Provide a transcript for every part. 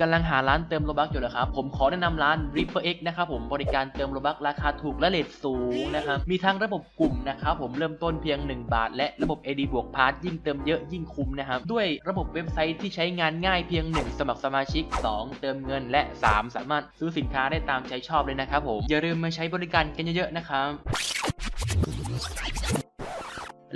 กำลังหาร้านเติมโลบักอยู่เหรอครับ ผมขอแนะนำร้าน Ripper X นะครับผมบริการเติมโลบักราคาถูกและเลทสูงนะครับ มีทั้งระบบกลุ่มนะครับผมเริ่มต้นเพียง 1 บาท และระบบ AD บวกพาร์ทยิ่งเติมเยอะยิ่งคุ้มนะครับ ด้วยระบบเว็บไซต์ที่ใช้งานง่ายเพียง 1 สมัครสมาชิก 2 เติมเงินและ 3 สามารถซื้อสินค้าได้ตามใจชอบเลยนะครับผมอย่าลืมมาใช้บริการกันเยอะๆนะครับ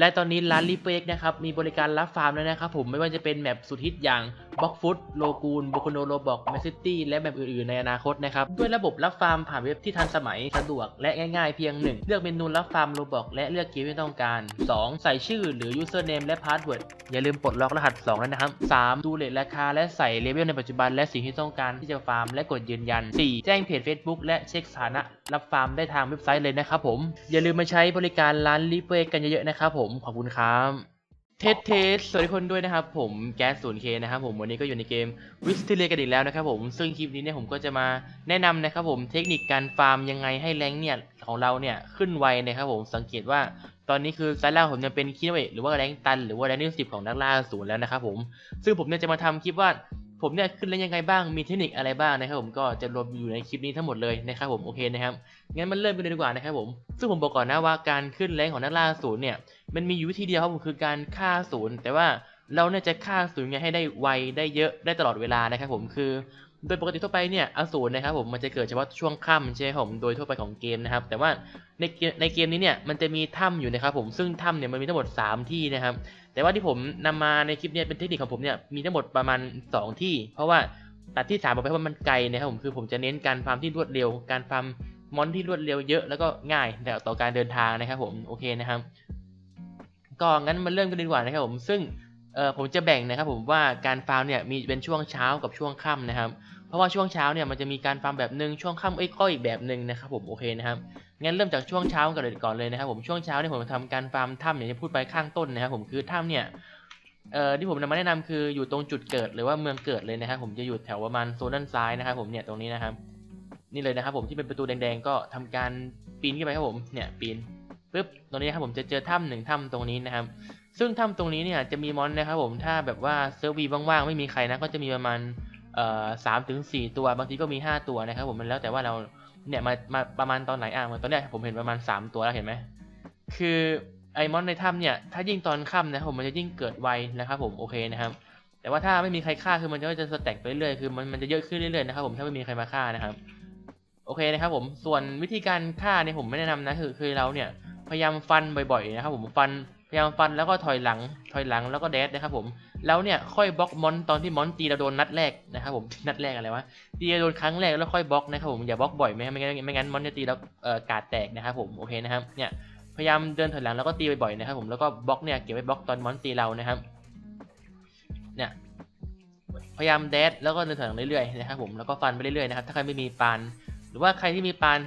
และตอนนี้ร้านรีเฟกนะครับมีบริการรับฟาร์มแล้วนะครับผมไม่ว่าจะเป็นแมปสุดฮิตอย่างบล็อกฟุตโลกูนบโคโนโรบอกแมซิตี้และแมปอื่นๆ ในอนาคตนะครับ ด้วยระบบรับฟาร์มผ่านเว็บที่ทันสมัยสะดวกและง่ายๆ เพียง 1 เลือกเมนูรับฟาร์มโลบอกและเลือกเกมที่ต้องการ 2 ใส่ชื่อหรือ username และพาสเวิร์ดอย่าลืมปลดล็อกรหัส 2 แล้วนะครับ 3 ดูเลทราคาและใส่เลเวลในปัจจุบันและสิ่งที่ต้องการที่จะฟาร์มและกดยืนยัน 4 แจ้งเพจ Facebook และเช็คสถานะรับฟาร์มได้ทางเว็บไซต์เลยนะครับผมอย่าลืมมาใช้บริการร้านรีเฟกกันเยอะๆนะครับผมขอบคุณครับ เทสเทสสวัสดีคนด้วยนะครับผมแก๊สศูนย์เคนะครับผมวันนี้ก็อยู่ในเกมวิสติเลกันอีกแล้วนะครับผมซึ่งคลิปนี้เนี่ยผมก็จะมาแนะนำนะครับผมเทคนิคการฟาร์มยังไงให้แรงเนี่ยของเราเนี่ยขึ้นไวนะครับผมสังเกตว่าตอนนี้คือไซล่าผมยังเป็นคิวเวหรือว่าแรงตันหรือว่าแรงที่สิบของนักล่าศูนย์แล้วนะครับผมซึ่งผมเนี่ยจะมาทำคลิปว่าผมเนี่ยขึ้นแล้วยังไงบ้างมีเทคนิคอะไรบ้างนะครับผมก็จะรวมอยู่ในคลิปนี้ทั้งหมดเลยนะครับผมโอเคนะครับงั้นมันเริ่มกันเลยดีกว่านะครับผมซึ่งผมบอกก่อนนะว่าการขึ้นแรงของนักล่าศูนย์เนี่ย มันมีอยู่วิธีเดียวครับผมคือการฆ่าศูนย์แต่ว่าเราเนี่ยจะฆ่าศูนย์ไงให้ได้ไวได้เยอะได้ตลอดเวลานะครับผมคือ โดยปกติทั่วไปเนี่ยอสูรนะครับผมมันจะเกิดเฉพาะช่วงค่ำใช่ไหมผมโดยทั่วไปของเกมนะครับ แต่ว่าในเกมในเกมนี้เนี่ยมันจะมีถ้ำอยู่นะครับผมซึ่งถ้ำเนี่ยมันมีทั้งหมด 3 ที่นะครับ แต่ว่าที่ผมนำมาในคลิปเนี่ยเป็นเทคนิคของผมเนี่ยมีทั้งหมดประมาณ 2 ที่ เพราะว่าตัดที่3ามออกไปเพราะมันไกลนะครับผมคือผมจะเน้นการฟาร์มที่รวดเร็ว การฟาร์มมอนที่รวดเร็วเยอะแล้วก็ง่ายต่อการเดินทางนะครับผมโอเคนะครับ ก็งั้นมาเริ่มกันดีกว่านะครับผมซึ่งเออผมจะแบ่งนะครับผมว่าการฟาร์มเนี่ยมีเป็นช่วงเช้ากับช่วงค่ำนะครับ เพราะว่าช่วงเช้าเนี่ยมันจะมีการฟาร์มแบบหนึ่งช่วงค่ำเอ้ยก็อีกแบบหนึ่งนะครับผมโอเคนะครับงั้นเริ่มจากช่วงเช้ากันเลยก่อนเลยนะครับผมช่วงเช้าเนี่ยผมทำการฟาร์มถ้ำอย่างที่พูดไปข้างต้นนะครับผมคือถ้ำเนี่ยเอ่อที่ผมนำมาแนะนำคืออยู่ตรงจุดเกิดหรือว่าเมืองเกิดเลยนะครับผมจะอยู่แถวประมาณโซนด้านซ้ายนะครับผมเนี่ยตรงนี้นะครับนี่เลยนะครับผมที่เป็นประตูแดงๆก็ทำการปีนขึ้นไปครับผมเนี่ยปีน ปุ๊บตรงนี้ครับผมจะเจอถ้ำหนึ่งถ้ำตรงนี้นะครับ ซึ่งถ้ำตรงนี้เนี่ยจะมีมอนนะครับผมถ้าแบบว่าเซิร์ฟวีว่างๆไม่มีใครนะก็จะมีประมาณเอ่อสามถึงสี่ตัวบางทีก็มีห้าตัวนะครับผมมันแล้วแต่ว่าเราเนี่ยมามาประมาณตอนไหนอะมือนตอนเนี้ยผมเห็นประมาณสามตัวแล้วเห็นไหมคือไอมอนในถ้ำเนี่ยถ้ายิ่งตอนค่ำนะครับผมมันจะยิ่งเกิดไวนะครับผมโอเคนะครับแต่ว่าถ้าไม่มีใครฆ่าคือมันก็จะสแต็กไปเรื่อยคือมันมันจะเยอะขึ้นเรื่อยๆนะครับผมถ้าไม่มีใครมาฆ่านะครับโอเคนะครับผมส่วนวิธีการฆ่าเนี่ยผมไม่แนะนำนะคือคือเราเนี่ย พยายามฟันบ่อยๆนะครับผมฟันพยายามฟันแล้วก็ถอยหลัง ถอยหลังแล้วก็แดดนะครับผมแล้วเนี่ยค่อยบล็อกมอนตอนที่มอนตีเราโดนนัดแรกนะครับผมนัดแรกอะไรวะตีเราโดนครั้งแรกแล้วค่อยบล็อกนะครับผมอย่าบล็อกบ่อยไม่ไม่งั้นไม่งั้นมอนจะตีแล้วเอ่อกาดแตกนะครับผมโอเคนะครับเนี่ยพยายามเดินถอยหลังแล้วก็ตีบ่อยๆนะครับผมแล้วก็บล็อกเนี่ยเก็บไว้บล็อกตอนมอนตีเรานะครับเนี่ยพยายามแดดแล้วก็เดินถอยหลังเรื่อยๆนะครับผมแล้วก็ฟันไปเรื่อยๆนะครับถ้าใครไม่มีปาน หรือว่าใครที่มีปาน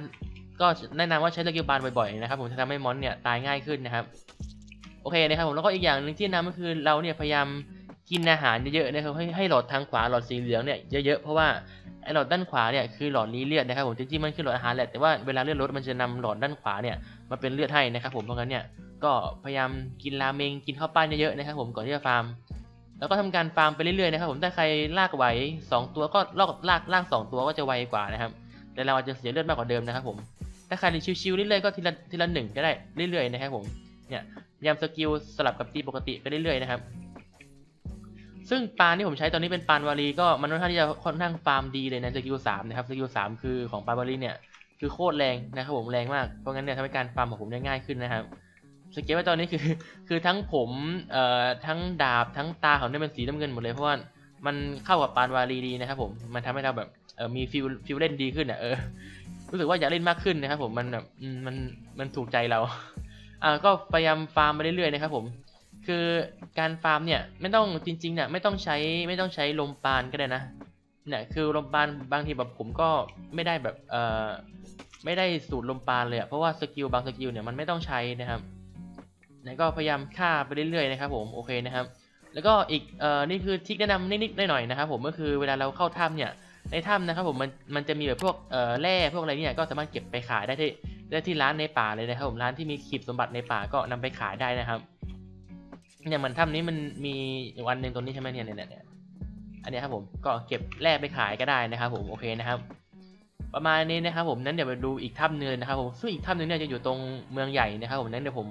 ก็แนะนำว่าใช้สกิลปานบ่อยๆนะครับผมจะทำให้มอนเนี่ยตายง่ายขึ้นนะครับโอเคนะครับผมแล้วก็อีกอย่างหนึ่งที่แนะนำก็คือเราเนี่ยพยายามกินอาหารเยอะๆนะครับให้ให้หลอดทางขวาหลอดสีเหลืองเนี่ยเยอะๆเพราะว่าไอหลอดด้านขวาเนี่ยคือหลอดรีเลือดนะครับผมจริงๆมันคือหลอดอาหารแหละแต่ว่าเวลาเลือดลดมันจะนำหลอดด้านขวาเนี่ยมาเป็นเลือดให้นะครับผมเพราะงั้นเนี่ยก็พยายามกินราเมงกินข้าวปั้นเยอะๆนะครับผมก่อนที่จะฟาร์ม แล้วก็ทำการฟาร์มไปเรื่อยๆนะครับผมถ้าใครลากไหวสองตัวก็ลากลากลากสองตัวก็จะไวกว่านะครับแต่เราอาจจะเสียเลือดมากกว่าเดิมนะครับผม ถ้าใครชิวๆเรื่อยๆก็ทีละทีละหนึ่งก็ได้เรื่อยๆนะครับผมเนี่ยยามสกิลสลับกับตีปกติไปเรื่อยๆนะครับ ซึ่งปานที่ผมใช้ตอนนี้เป็นปานวารีก็มันค่อนข้างที่จะค่อนข้างฟาร์มดีเลยในสกิลสามนะครับสกิลสามคือของปานวารีเนี่ยคือโคตรแรงนะครับผมแรงมากเพราะงั้นเนี่ยทำให้การฟาร์มของผมได้ง่ายขึ้นนะครับสังเกลไว้ตอนนี้คือคือทั้งผมเอ่อทั้งดาบทั้งตาของเนี่ยเป็นสีน้ำเงินหมดเลยเพราะว่ามันเข้ากับปานวารีดีนะครับผมมันทำให้เราแบบเออมีฟิลฟิลเล่นดีขึ้นอะเออ รู้สึกว่าอยากเล่นมากขึ้นนะครับผมมันแบบมันมันถูกใจเราอ่าก็พยายามฟาร์มไปเรื่อยๆนะครับผมคือการฟาร์มเนี่ยไม่ต้องจริงๆเนี่ยไม่ต้องใช้ไม่ต้องใช้ลมปานก็ได้นะเนี่ยคือลมปานบางทีแบบผมก็ไม่ได้แบบเอ่อไม่ได้สูตรลมปานเลยอะเพราะว่าสกิลบางสกิลเนี่ยมันไม่ต้องใช้นะครับเนี่ยก็พยายามฆ่าไปเรื่อยๆนะครับผมโอเคนะครับ แล้วก็อีกเอ่อนี่คือทริคแนะนำนิดๆหน่อยๆนะครับผมก็คือเวลาเราเข้าถ้ำเนี่ย ในถ้ำนะครับผมมันมันจะมีแบบพวกเอ่อแร่พวกอะไรเนี่ยก็สามารถเก็บไปขายได้ที่ได้ที่ร้านในป่าเลยนะครับผมร้านที่มีขีบสมบัติในป่าก็นำไปขายได้นะครับอย่างเหมือนถ้ำนี้มันมีวันหนึ่งตรงนี้ใช่ไหมเนี่ยเนี่ยเนี่ยอันนี้ครับผมก็เก็บแร่ไปขายก็ได้นะครับ ผมโอเคนะครับประมาณนี้นะครับผมนั้นเดี๋ยวไปดูอีกถ้ำหนึงนะครับผมซึ่งอีกถ้ำหนึงเนี่ยจะอยู่ตรงเมืองใหญ่นะครับผมนั้นเดี๋ยวผม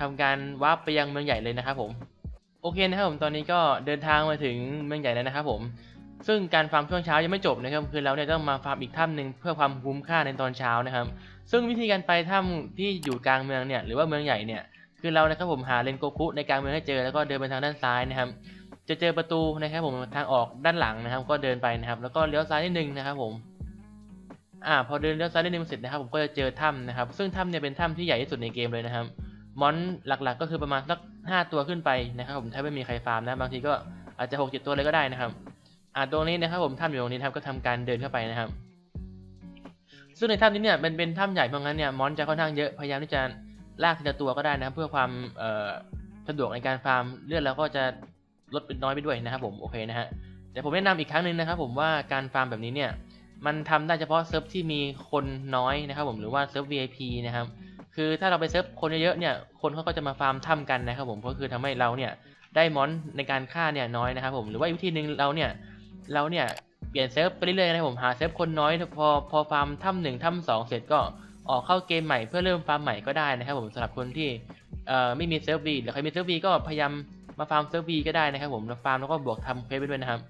ทำการวาร์ปไปยังเมืองใหญ่เลยนะครับผมโอเคนะครับผมตอนนี้ก็เดินทางมาถึงเมืองใหญ่แล้วนะครับผม ซึ่งการฟาร์มช่วงเช้ายังไม่จบนะครับคือเราเนี่ยต้องมาฟาร์มอีกถ้ำหนึ่งเพื่อความคุ้มค่าในตอนเช้านะครับ ซึ่งวิธีการไปถ้ำที่อยู่กลางเมืองเนี่ยหรือว่าเมืองใหญ่เนี่ยคือเรานะครับผมหาเลนโกคุในกลางเมืองให้เจอแล้วก็เดินไปทางด้านซ้ายนะครับ จะเจอประตูนะครับผมทางออกด้านหลังนะครับ ก็เดินไปนะครับ แล้วก็เลี้ยวซ้ายนิดนึงนะครับผมอ่าพอเดินเลี้ยวซ้ายนิดนึงเสร็จนะครับผมก็จะเจอถ้ำนะครับ ซึ่งถ้ำเนี่ยเป็นถ้ำที่ใหญ่ที่สุดในเกมเลยนะครับมอนหลักๆ ก็คือประมาณสักห้าตัวขึ้นไปนะครับผมถ้าไม่มีใครฟาร์มนะบางทีก็อาจจะหกตัวเลยก็ได้นะครับ อ่าตรงนี้นะครับผมถ้ำอยู่ตรงนี้นะครับก็ทำการเดินเข้าไปนะครับ ซึ่งในถ้ำนี้เนี่ยเป็นเป็นถ้ำใหญ่เพราะงั้นเนี่ยมอนจะค่อนข้างเยอะพยายามที่จะลากทีละตัวก็ได้นะครับ เพื่อความเอ่อสะดวกในการฟาร์มเลือดแล้วก็จะลดเป็นน้อยไปด้วยนะครับผมโอเคนะฮะเดี๋ยวผมแนะนำอีกครั้งหนึ่งนะครับ ผมว่าการฟาร์มแบบนี้เนี่ยมันทำได้เฉพาะเซิร์ฟที่มีคนน้อยนะครับ ผมหรือว่าเซิร์ฟ VIP นะครับคือถ้าเราไปเซิร์ฟคนเยอะๆเนี่ยคนเขาก็จะมาฟาร์มถ้ำกันนะครับ ผมก็คือทำให้เราเนี่ยได้มอนในการฆ่าเนี่ยน้อยนะครับ ผมหรือว่าอีกวิธีหนึ่งเราเนี่ย เราเนี่ยเปลี่ยนเซิร์ฟไปเรื่อยๆนะครับผมหาเซิร์ฟคนน้อยพอพอฟาร์มถ้ำหนึ่งถ้ำสองเสร็จก็ออกเข้าเกมใหม่เพื่อเริ่มฟาร์มใหม่ก็ได้นะครับผมสำหรับคนที่เอ่อไม่มีเซิร์ฟวีหรือใครมีเซิร์ฟวีก็พยายามมาฟาร์มเซิร์ฟวีก็ได้นะครับผมแล้วฟาร์มแล้วก็บวกทำเควสไปด้วยนะครับ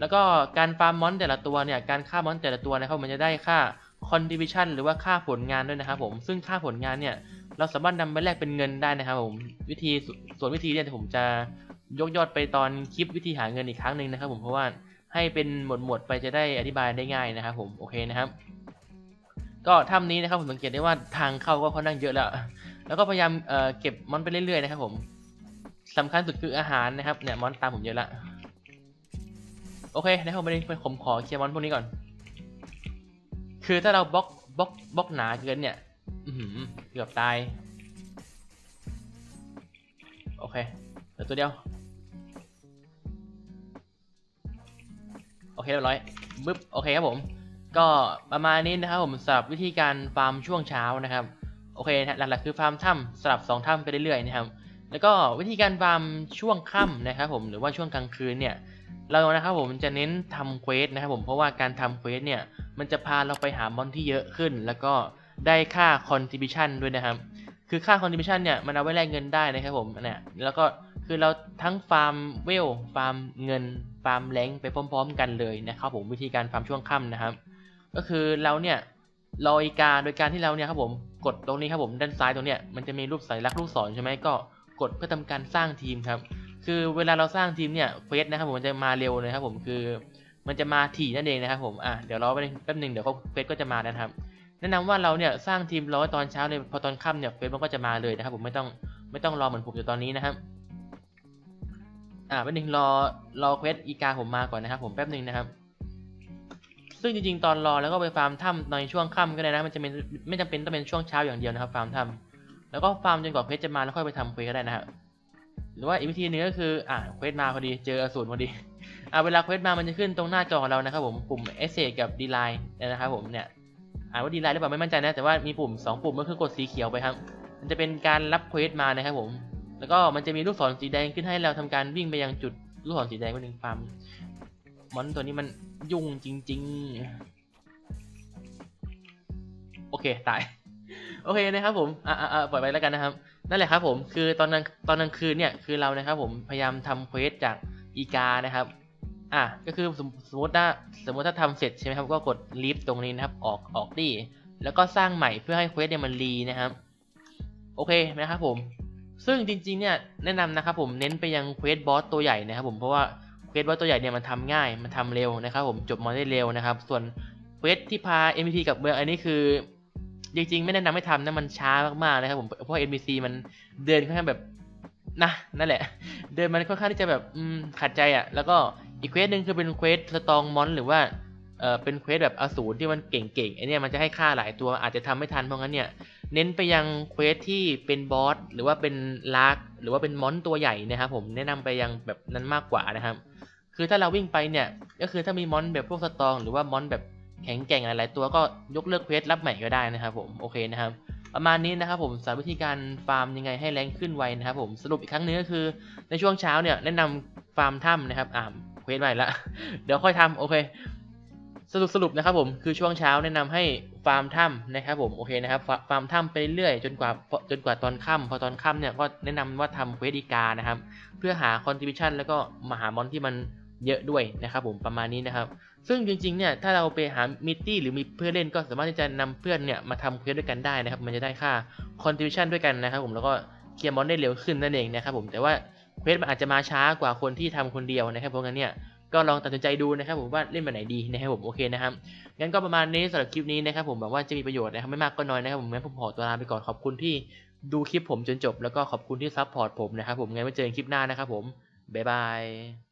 แล้วก็การฟาร์มมอนแต่ละตัวเนี่ยการฆ่ามอนแต่ละตัวนะครับมันจะได้ค่า contribution หรือว่าค่าผลงานด้วยนะครับผมซึ่งค่าผลงานเนี่ยเราสามารถนำไปแลกเป็นเงินได้นะครับผมวิธีสส่วนวิธีเนี่ยผมจะยกยอดไปตอนคลิปวิธีหาเงินอีกครั้งหนึ่งนะครับผมเพราะว่า ให้เป็นหมวดหมวดๆไปจะได้อธิบายได้ง่ายนะครับผมโอเคนะครับ ก็ถ้ำนี้นะครับผมสังเกตได้ว่าทางเข้าก็ค่อนข้างเยอะแล้ว แล้วก็พยายามเอ่อเก็บมอนไปเรื่อยๆนะครับผมสำคัญสุดคืออาหารนะครับเนี่ยมอนตามผมเยอะละโอเคนะครับผมไปผมขอเคลียร์มอนพวกนี้ก่อน คือถ้าเราบล็อกบล็อกบล็อกหนาเกินเนี่ยอืเกือบตาย โอเคเหลือตัวเดียว โอเคเรียบร้อยบึ๊บโอเคครับผม ก็ประมาณนี้นะครับผมสำหรับวิธีการฟาร์มช่วงเช้านะครับโอเคนะหลักๆคือฟาร์มถ้ำสลับสองถ้ำไปเรื่อยๆนะครับแล้วก็วิธีการฟาร์มช่วงค่ำนะครับผมหรือว่าช่วงกลางคืนเนี่ยเรานะครับผมจะเน้นทำเควสนะครับผมเพราะว่าการทำเควสเนี่ยมันจะพาเราไปหามอนที่เยอะขึ้น แล้วก็ได้ค่า contribution ด้วยนะครับ คือค่า contribution เนี่ยมันเอาไว้แลกเงินได้นะครับผมเนี่ยแล้วก็ คือเราทั้งฟาร์มเวล ฟาร์มเงิน ฟาร์มแรงไปพร้อม ๆ กันเลยนะครับผมวิธีการฟาร์มช่วงค่ำนะครับ ก็คือเราเนี่ยรออีกาโดยการที่เราเนี่ยครับผมกดตรงนี้ครับผมด้านซ้ายตรงเนี้ยมันจะมีรูปสัญลักษณ์ลูกศรใช่ไหมก็กดเพื่อทำการสร้างทีมครับ คือเวลาเราสร้างทีมเนี่ยเควสนะครับผมมันจะมาเร็วเลยครับผมคือมันจะมาถี่นั่นเองนะครับผมอะเดี๋ยวรอไปแป๊บหนึ่งเดี๋ยวเควสก็จะมาแล้วนะครับ แนะนำว่าเราเนี่ยสร้างทีมร้อยตอนเช้าเลยพอตอนค่ำเนี่ยเควสมันก็จะมาเลยนะครับผมไม่ต้องไม่ต้องรอเหมือนผมอยู่ตอนนี้นะครับ อ่าแป๊บหนึงรอรอเควสอีกาผมมาก่อนนะครับ ผมแป๊บหนึ่งนะครับ ซึ่งจริงๆ ตอนรอแล้วก็ไปฟาร์มถ้ำในช่วงค่ำก็ได้นะ มันจะเป็นไม่จำเป็นต้องเป็นช่วงเช้าอย่างเดียวนะครับ ฟาร์มถ้ำแล้วก็ฟาร์มจนกว่าเควสจะมาแล้วค่อยไปทำเควสก็ได้นะครับหรือว่าอีกวิธีหนึงก็คืออ่าเควสมาพอดีเจออสูรพอดีอ่าเวลาเควสมามันจะขึ้นตรงหน้าจอของเรานะครับผมปุ่ม e s s a y กับ d e l i n e นะครับผมเนี่ยอ่านว่า d e l i n e หรือเปล่าไม่มั่นใจนะแต่ว่ามีปุ่ม 2 ปุ่มก็คือกดสีเขียวไปครับ มันจะเป็นการรับเควสมานะครับผม แล้วก็มันจะมีลูกศรสีแดงขึ้นให้เราทำการวิ่งไปยังจุดลูกศรสีแดงก็หนึ่งฟาร์มมอนตัวนี้มันยุ่งจริง ๆ โอเคตาย โอเคนะครับผมอ่าอ่าปล่อยไปแล้วกันนะครับ นั่นแหละครับผมคือตอนนั้นตอนกลางคืนเนี่ยคือเรานะครับผมพยายามทำเควสจากอีกานะครับอะก็คือสมสมมติถ้าสมมติถ้าทำเสร็จใช่ไหมครับก็กดลีฟตรงนี้นะครับ ออกออกดีแล้วก็สร้างใหม่เพื่อให้เควสเนี่ยมันรีนะครับ โอเคนะครับผม ซึ่งจริงๆเนี่ยแนะนำนะครับผมเน้นไปยังเควสบอสตัวใหญ่นะครับผมเพราะว่าเควสบอสตัวใหญ่เนี่ยมันทำง่ายมันทำเร็วนะครับผมจบมอนได้เร็วนะครับ ส่วนเควสที่พา MVP กับเมืองอันนี้คือ จริงๆ ไม่แนะนำให้ทำนะมันช้ามากๆนะครับผมเพราะ NPC มันเดินค่อนข้างแบบนะนั่นแหละ เดินมันค่อนข้างที่จะแบบขัดใจอะแล้วก็อีกเควสหนึ่งคือเป็นเควสสตองมอนหรือว่าเออเป็นเควสแบบอสูรที่มันเก่งๆไอเนี่ยมันจะให้ค่าหลายตัวอาจจะทำไม่ทันเพราะงั้นเนี่ย เน้นไปยังเควสที่เป็นบอสหรือว่าเป็นลากหรือว่าเป็นมอนตัวใหญ่นะครับผมแนะนำไปยังแบบนั้นมากกว่านะครับ คือถ้าเราวิ่งไปเนี่ยก็คือถ้ามีมอนแบบพวกสตอง หรือว่ามอนแบบแข็งแกร่งหลายๆตัวก็ยกเลิกเควสรับใหม่ก็ได้นะครับผมโอเคนะครับ ประมาณนี้นะครับผมสารวิธีการฟาร์มยังไงให้แรงขึ้นไวนะครับผมสรุปอีกครั้งหนึงก็คือ ในช่วงเช้าเนี่ยแนะนำฟาร์มถ้ำนะครับอ่าเควสใหม่ละเดี๋ยวค่อยทำโอเค สรุปสรุปนะครับผมคือช่วงเช้าแนะนำให้ฟาร์มถ้ำนะครับผมโอเคนะครับฟาร์มถ้ำไปเรื่อยจนกว่าจนกว่าตอนค่ำพอตอนค่ำเนี่ยก็แนะนำว่าทำเควสอีกานะครับ เพื่อหาคอนทิบิชันแล้วก็มาหามอนที่มันเยอะด้วยนะครับผมประมาณนี้นะครับ ซึ่งจริงๆเนี่ยถ้าเราไปหามิตตี้หรือมีเพื่อนเล่นก็สามารถที่จะนำเพื่อนเนี่ยมาทำเควสด้วยกันได้นะครับ มันจะได้ค่าคอนทิบิชันด้วยกันนะครับ ผมแล้วก็เคลียร์มอนได้เร็วขึ้นนั่นเองนะครับผมแต่ว่าเควสมันอาจจะมาช้ากว่าคนที่ทำคนเดียวนะครับเพราะงั้นเนี่ย ก็ลองตัดสินใจดูนะครับผมว่าเล่นแบบไหนดีนะครับผมโอเคนะครับงั้นก็ประมาณนี้สำหรับคลิปนี้นะครับผมหวังว่าจะมีประโยชน์นะครับไม่มากก็น้อยนะครับผมงั้นผมขอตัวลาไปก่อนขอบคุณที่ดูคลิปผมจนจบ แล้วก็ขอบคุณที่ซัพพอร์ตผมนะครับผมงั้นไว้เจอกันคลิปหน้านะครับผมบ๊ายบาย